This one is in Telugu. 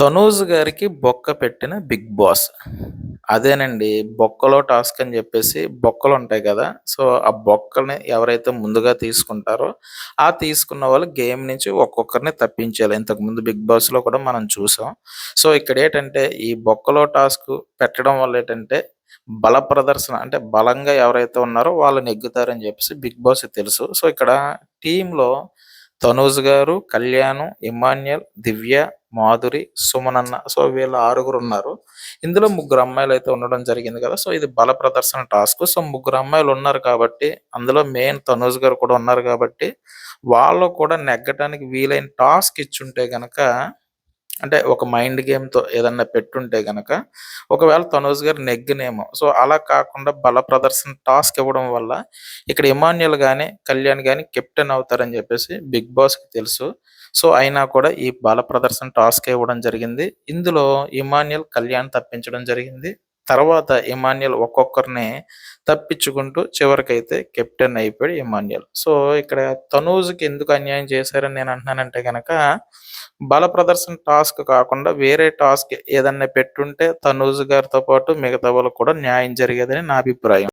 తనూజ్ గారికి బొక్క పెట్టిన బిగ్ బాస్. అదేనండి బొక్కలో టాస్క్ అని చెప్పేసి బొక్కలు ఉంటాయి కదా! సో, ఆ బొక్కల్ని ఎవరైతే ముందుగా తీసుకుంటారో, ఆ తీసుకున్న వాళ్ళు గేమ్ నుంచి ఒక్కొక్కరిని తప్పించాలి ఇంతకుముందు బిగ్ బాస్‌లో కూడా మనం చూసాం. సో, ఇక్కడ ఏంటంటే ఈ బొక్కలో టాస్క్ పెట్టడం వల్ల ఏంటంటే బల ప్రదర్శన అంటే బలంగా ఎవరైతే ఉన్నారో వాళ్ళు నెగ్గుతారని చెప్పేసి బిగ్ బాస్ తెలుసు. సో, ఇక్కడ టీంలో తనూజ్ గారు, కళ్యాణ్, ఇమాన్యుయల్, దివ్య, మాధురి, సుమనన్న సో, వీళ్ళు ఆరుగురున్నారు. ఇందులో ముగ్గురు అమ్మాయిలు అయితే ఉండడం జరిగింది కదా! సో, ఇది బల ప్రదర్శన టాస్క్. సో, ముగ్గురు అమ్మాయిలు ఉన్నారు కాబట్టి, అందులో మెయిన్ తనూజ్ గారు కూడా ఉన్నారు కాబట్టి, వాళ్ళు కూడా నెగ్గటానికి వీలైన టాస్క్ ఇచ్చుంటే గనక అంటే ఒక మైండ్ గేమ్‌తో ఏదన్నా పెట్టుంటే గనక, ఒకవేళ తనోజ్ గారు నెగ్గినేమో. సో, అలా కాకుండా బల ప్రదర్శన టాస్క్ ఇవ్వడం వల్ల ఇక్కడ ఇమాన్యుల్ కానీ కళ్యాణ్ కానీ కెప్టెన్ అవుతారని చెప్పేసి బిగ్ బాస్‌కి తెలుసు. సో, అయినా కూడా ఈ బల ప్రదర్శన టాస్క్ ఇవ్వడం జరిగింది. ఇందులో ఇమాన్యుల్ కళ్యాణ్ తప్పించడం జరిగింది. తర్వాత ఇమాన్యుల్ ఒక్కొక్కరిని తప్పించుకుంటూ చివరికైతే కెప్టెన్ అయిపోయాడు ఇమాన్యుల్ సో, ఇక్కడ తనూజ్‌కి ఎందుకు అన్యాయం చేశారని నేను అంటున్నానంటే కనుక బల ప్రదర్శన టాస్క్ కాకుండా వేరే టాస్క్ ఏదన్నా పెట్టుంటే తనూజ్ గారితో పాటు మిగతా వాళ్ళకి కూడా న్యాయం జరిగేదని నా అభిప్రాయం.